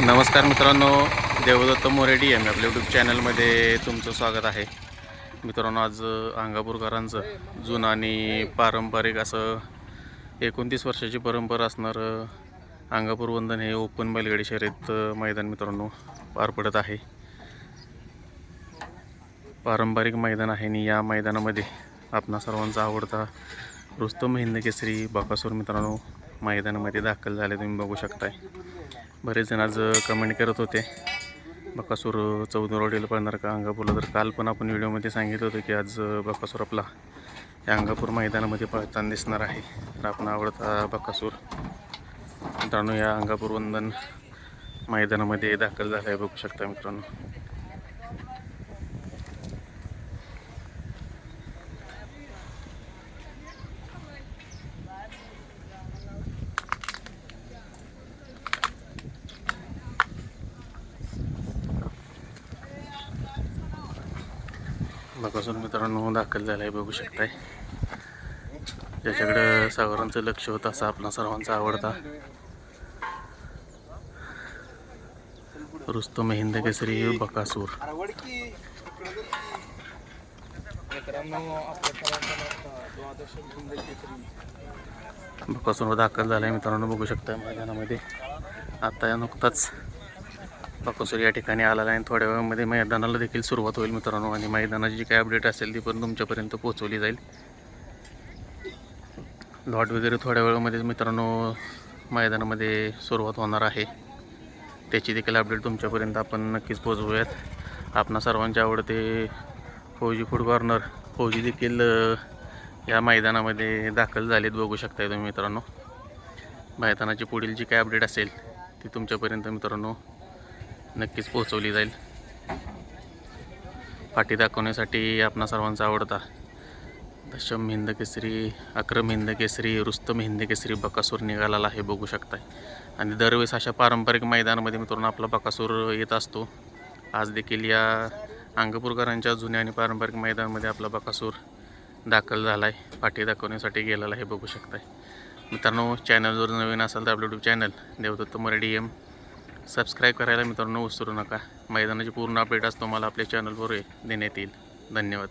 नमस्कार मित्रांनो देवदत्त मोरेडी एम आपल्या यूट्यूब चॅनलमध्ये तुमचं स्वागत आहे. मित्रांनो आज अंगापूरकरांचं जुनं आणि पारंपरिक असं एकोणतीस वर्षाची परंपरा असणारं अंगापूर वंदन हे ओपन बैलगाडी शर्यत मैदान मित्रांनो पार पडत आहे. पारंपरिक मैदान आहे आणि या मैदानामध्ये आपणा सर्वांचा आवडता रुस्तम हिंद केसरी बाकासूर मित्रांनो मैदानामध्ये दाखल झाले तुम्ही बघू शकताय. बरेच जण आज कमेंट करत होते. बकासूर चौदा रोडीला पडणार का? अंगापूरला तर काल पण आपण व्हिडिओमध्ये सांगितलं होतं की आज बकासूर आपला या अंगापूर मैदानामध्ये पळताना दिसणार आहे. तर आपण आवडता बकासूर. मित्रांनो या अंगापूर वंदन मैदानामध्ये दाखल झाला आहे बघू शकता मित्रांनो. बकासूर मित्रांनो दाखल झाला आहे बघू शकताय. ज्याच्याकडं सावरांचं लक्ष होतं असा आपला सर्वांचा आवडता. रुस्तम हिंद केसरी बकासूर. बकासूर दाखल झाला आहे मित्रांनो बघू शकता मैदानामध्ये. आता या नुकताच बकासूर या ठिकाणी आलेला आहे. थोड्या वेळामध्ये मैदानाला देखील सुरुवात होईल मित्रांनो आणि मैदानाची जी काही अपडेट असेल ती पण तुमच्यापर्यंत पोहोचवली जाईल. लॉट वगैरे थोड्या वेळामध्येच मित्रांनो मैदानामध्ये सुरुवात होणार आहे. त्याची देखील अपडेट तुमच्यापर्यंत आपण नक्कीच पोचवूयात आपणा सर्वांचे आवडते फौजी फूड कॉर्नर फौजी देखील या मैदानामध्ये दाखल झालेत बघू शकताय तुम्ही मित्रांनो. मैदानाची पुढील जी काय अपडेट असेल ती तुमच्यापर्यंत मित्रांनो नक्कीच पोहोचवली जाईल. पाठी दाखवण्यासाठी आपणा सर्वांचा आवडता. दशम हिंद केसरी अक्रम हिंद केसरी रुस्तम हिंद केसरी बकासूर निघालेला आहे बघू शकताय. आणि दरवेळेस अशा पारंपरिक मैदानामध्ये मित्रांनो आपला बकासूर येत असतो. आज देखील या अंगपूरकरांच्या जुन्या आणि पारंपरिक मैदानामध्ये आपला बकासूर दाखल झाला आहे पाठी दाखवण्यासाठी गेलेला आहे बघू शकताय. मित्रांनो चॅनल जर नवीन असाल तर आपलं YouTube channel Devdatt Marathi M subscribe करायला मित्रांनो विसरू नका. मैदानाची पूर्ण अपडेट आज तुम्हाला आपल्या चॅनलवर देण्यात येईल. धन्यवाद.